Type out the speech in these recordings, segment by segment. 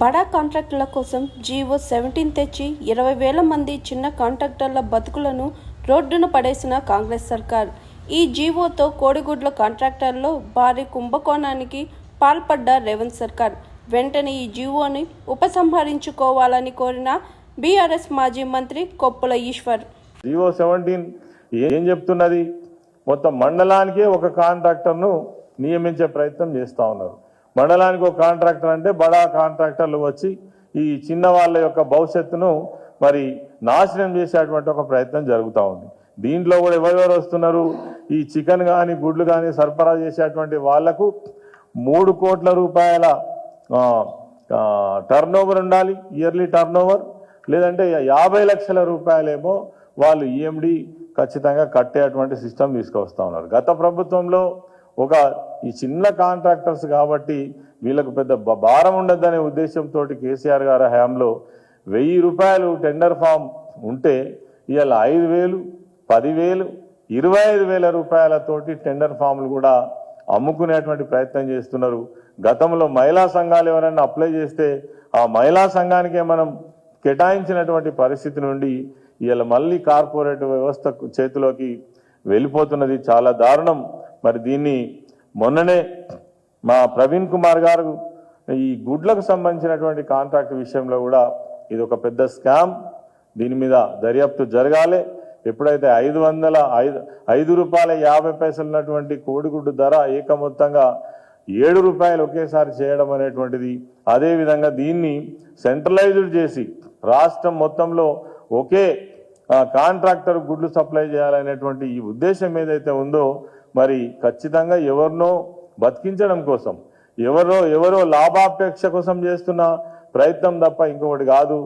బడా కాంట్రాక్టుల కోసం GO seventeen తెచ్చి ఇరవై వేల మంది చిన్న కాంట్రాక్టర్ల బతుకులను రోడ్డున పడేసిన కాంగ్రెస్ సర్కార్. ఈ జీవోతో కోడిగుడ్ల కాంట్రాక్టర్లో భారీ కుంభకోణానికి పాల్పడ్డ రేవంత్ సర్కార్. వెంటనే ఈ జీవోని ఉపసంహరించుకోవాలని కోరిన బీఆర్ఎస్ మాజీ మంత్రి కొప్పుల ఈశ్వర్. జీవో సెవెంటీన్ ఏం చెప్తున్నది? మొత్తం మండలానికే ఒక కాంట్రాక్టర్ను నియమించే ప్రయత్నం చేస్తూ ఉన్నారు. మండలానికి ఒక కాంట్రాక్టర్ అంటే బడా కాంట్రాక్టర్లు వచ్చి ఈ చిన్న వాళ్ళ యొక్క భవిష్యత్తును మరి నాశనం చేసేటువంటి ఒక ప్రయత్నం జరుగుతూ ఉంది. దీంట్లో కూడా ఎవరెవరు వస్తున్నారు? ఈ చికెన్ కానీ గుడ్లు కానీ సరఫరా చేసేటువంటి వాళ్ళకు మూడు కోట్ల రూపాయల టర్న్ ఓవర్ ఉండాలి ఇయర్లీ టర్న్ ఓవర్ లేదంటే యాభై లక్షల రూపాయలేమో వాళ్ళు ఈఎండి ఖచ్చితంగా కట్టేటువంటి సిస్టమ్ తీసుకొస్తా ఉన్నారు. గత ప్రభుత్వంలో ఒక ఈ చిన్న కాంట్రాక్టర్స్ కాబట్టి వీళ్ళకు పెద్ద బ- భారం ఉండదనే ఉద్దేశంతో కేసీఆర్ గారి హయాంలో వెయ్యి రూపాయలు టెండర్ ఫామ్ ఉంటే ఇవాళ ఐదు వేలు పదివేలు ఇరవై ఐదు వేల రూపాయలతోటి టెండర్ ఫామ్లు కూడా అమ్ముకునేటువంటి ప్రయత్నం చేస్తున్నారు. గతంలో మహిళా సంఘాలు ఎవరైనా అప్లై చేస్తే ఆ మహిళా సంఘానికే మనం కేటాయించినటువంటి పరిస్థితి నుండి ఇవాళ మళ్ళీ కార్పొరేట్ వ్యవస్థ చేతిలోకి వెళ్ళిపోతున్నది చాలా దారుణం. మరి దీన్ని మొన్ననే మా ప్రవీణ్ కుమార్ గారు ఈ గుడ్లకు సంబంధించినటువంటి కాంట్రాక్ట్ విషయంలో కూడా ఇది ఒక పెద్ద స్కామ్. దీని మీద దర్యాప్తు జరగాలి. ఎప్పుడైతే ఐదు వందల ఐదు ఐదు రూపాయల యాభై పైసలు ఉన్నటువంటి కోడిగుడ్డు ధర ఏకమొత్తంగా ఏడు రూపాయలు ఒకేసారి చేయడం అనేటువంటిది అదేవిధంగా దీన్ని సెంట్రలైజ్డ్ చేసి రాష్ట్రం మొత్తంలో ఒకే కాంట్రాక్టర్ గుడ్లు సప్లై చేయాలనేటువంటి ఈ ఉద్దేశం ఏదైతే ఉందో మరి ఖచ్చితంగా ఎవరినో బతికించడం కోసం ఎవరో ఎవరో లాభాపేక్ష కోసం చేస్తున్న ప్రయత్నం తప్ప ఇంకొకటి కాదు.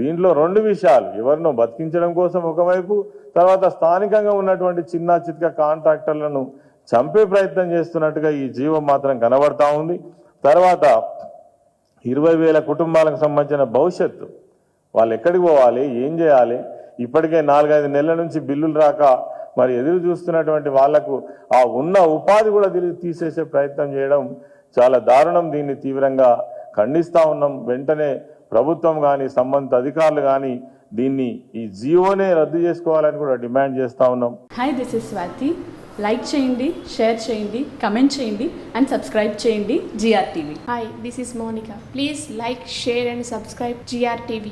దీంట్లో రెండు విషయాలు. ఎవరినో బతికించడం కోసం ఒకవైపు తర్వాత స్థానికంగా ఉన్నటువంటి చిన్న చిత్క కాంట్రాక్టర్లను చంపే ప్రయత్నం చేస్తున్నట్టుగా ఈ జీవం మాత్రం కనబడతా ఉంది. తర్వాత ఇరవై వేల కుటుంబాలకు సంబంధించిన భవిష్యత్తు. వాళ్ళు ఎక్కడికి పోవాలి? ఏం చేయాలి? ఇప్పటికే నాలుగైదు నెలల నుంచి బిల్లులు రాక మరి ఎదురు చూస్తున్నటువంటి వాళ్ళకు ఆ ఉన్న ఉపాధి కూడా తిరిగి తీసేసే ప్రయత్నం చేయడం చాలా దారుణం. దీన్ని తీవ్రంగా ఖండిస్తా ఉన్నాం. వెంటనే ప్రభుత్వం కానీ సంబంధిత అధికారులు కానీ దీన్ని ఈ జీవోనే రద్దు చేసుకోవాలని కూడా డిమాండ్ చేస్తా ఉన్నాం. Hi this is Swathi like చేయండి షేర్ చేయండి కమెంట్ చేయండి అండ్ సబ్స్క్రైబ్ చేయండి GR TV Hi, this is Monica. Please like, share, and subscribe GRTV.